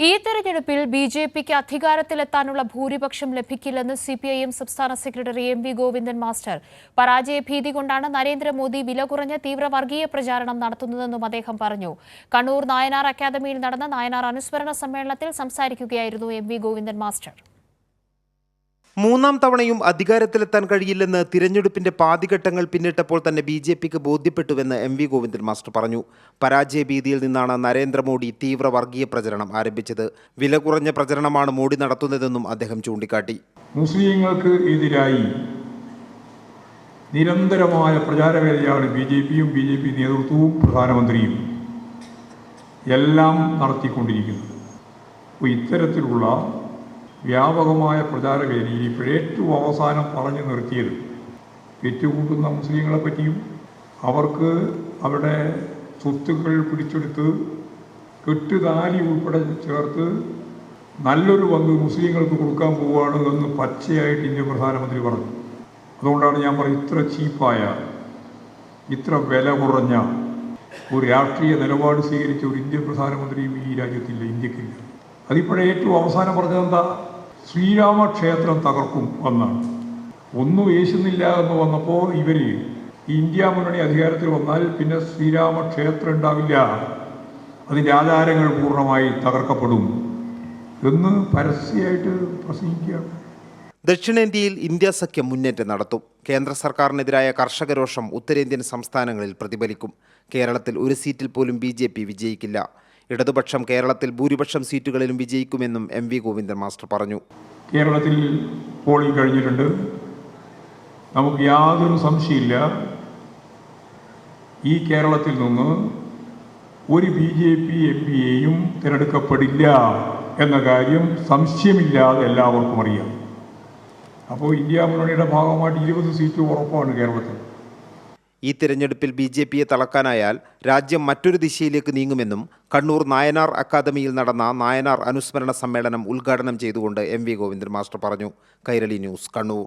ഈ തെരഞ്ഞെടുപ്പിൽ B J പിക്ക് അധികാരത്തിലെത്താനുള്ള ഭൂരിപക്ഷം ലഭിക്കില്ലെന്ന് സി പി ഐ എം സംസ്ഥാന secretary M V Govindan master. പരാജയ ഭീതി കൊണ്ടാണ് നരേന്ദ്രമോദി വില കുറഞ്ഞ തീവ്ര വർഗീയ പ്രചാരണം നടത്തുന്നതെന്നും അദ്ദേഹം പറഞ്ഞു. കണ്ണൂർ നായനാർ അക്കാദമിയിൽ നടന്ന നായനാർ അനുസ്മരണ സമ്മേളനത്തിൽ സംസാരിക്കുകയായിരുന്നു എം വി ഗോവിന്ദൻ മാസ്റ്റർ. മൂന്നാം തവണയും അധികാരത്തിലെത്താൻ കഴിയില്ലെന്ന് തിരഞ്ഞെടുപ്പിന്റെ പാതിഘട്ടങ്ങൾ പിന്നിട്ടപ്പോൾ തന്നെ ബി ജെ പിക്ക് ബോധ്യപ്പെട്ടുവെന്ന് എം വി ഗോവിന്ദൻ മാസ്റ്റർ പറഞ്ഞു. പരാജയ ഭീതിയിൽ നിന്നാണ് നരേന്ദ്രമോദി തീവ്ര വർഗീയ പ്രചരണം ആരംഭിച്ചത്. വില കുറഞ്ഞ പ്രചരണമാണ് മോഡി നടത്തുന്നതെന്നും അദ്ദേഹം ചൂണ്ടിക്കാട്ടി. മുസ്ലിങ്ങൾക്ക് എതിരായി നിരന്തരമായ പ്രചാരവേദിയാണ് ബി ജെ പിയും ബി ജെ പി നേതൃത്വവും പ്രധാനമന്ത്രിയും എല്ലാം നടത്തിക്കൊണ്ടിരിക്കുന്നത്. ഇത്തരത്തിലുള്ള വ്യാപകമായ പ്രചാരവേദിയിൽ ഇപ്പോൾ ഏറ്റവും അവസാനം പറഞ്ഞു നിർത്തിയത് പെറ്റുകൂട്ടുന്ന മുസ്ലിങ്ങളെ പറ്റിയും അവർക്ക് അവരുടെ സ്വത്തുക്കൾ പിടിച്ചെടുത്ത് കെട്ടുതാലി ഉൾപ്പെടെ ചേർത്ത് നല്ലൊരു പങ്ക് മുസ്ലിങ്ങൾക്ക് കൊടുക്കാൻ പോവുകയാണ് എന്ന് പച്ചയായിട്ട് ഇന്ത്യൻ പ്രധാനമന്ത്രി പറഞ്ഞു. അതുകൊണ്ടാണ് ഞാൻ പറയുന്നത് ഇത്ര ചീപ്പായ ഇത്ര വില കുറഞ്ഞ ഒരു രാഷ്ട്രീയ നിലപാട് സ്വീകരിച്ച ഒരു ഇന്ത്യൻ പ്രധാനമന്ത്രിയും ഈ രാജ്യത്തില്ല ഇന്ത്യക്കില്ല. അതിപ്പോഴേ ഏറ്റവും അവസാനം പറഞ്ഞത് എന്താ? ശ്രീരാമക്ഷേത്രം തകർക്കും എന്നാണ് ഒന്നും യേശുന്നില്ല എന്ന് വന്നപ്പോൾ ഇവർ ഇന്ത്യ മുന്നണി അധികാരത്തിൽ വന്നാൽ പിന്നെ ശ്രീരാമക്ഷേത്രം ഉണ്ടാവില്ല. അതിന്റെ ആചാരങ്ങൾ പൂർണമായി തകർക്കപ്പെടും എന്ന് പരസ്യമായിട്ട് പ്രസംഗിക്കുകയാണ്. ദക്ഷിണേന്ത്യയിൽ ഇന്ത്യ സഖ്യം മുന്നേറ്റം നടത്തും. കേന്ദ്ര സർക്കാരിനെതിരായ കർഷക രോഷം ഉത്തരേന്ത്യൻ സംസ്ഥാനങ്ങളിൽ പ്രതിഫലിക്കും. കേരളത്തിൽ ഒരു സീറ്റിൽ പോലും ബി വിജയിക്കില്ല. ഇടതുപക്ഷം കേരളത്തിൽ ഭൂരിപക്ഷം സീറ്റുകളിലും വിജയിക്കുമെന്നും എം വി ഗോവിന്ദൻ മാസ്റ്റർ പറഞ്ഞു. കേരളത്തിൽ പോളിംഗ് കഴിഞ്ഞിട്ടുണ്ട്. നമുക്ക് യാതൊരു സംശയമില്ല ഈ കേരളത്തിൽ നിന്ന് ഒരു ബി ജെ പി എം പിയെയും തിരഞ്ഞെടുക്കപ്പെടില്ല എന്ന കാര്യം സംശയമില്ലാതെ എല്ലാവർക്കും അറിയാം. അപ്പോൾ ഇന്ത്യ മുന്നണിയുടെ ഭാഗമായിട്ട് ഇരുപത് സീറ്റ് ഉറപ്പാണ് കേരളത്തിൽ. ഈ തിരഞ്ഞെടുപ്പിൽ ബി ജെ പിയെ തളക്കാനായാൽ രാജ്യം മറ്റൊരു ദിശയിലേക്ക് നീങ്ങുമെന്നും കണ്ണൂർ നായനാർ അക്കാദമിയിൽ നടന്ന നായനാർ അനുസ്മരണ സമ്മേളനം ഉദ്ഘാടനം ചെയ്തുകൊണ്ട് എം വി ഗോവിന്ദൻ മാസ്റ്റർ പറഞ്ഞു. കൈരളി ന്യൂസ് കണ്ണൂർ.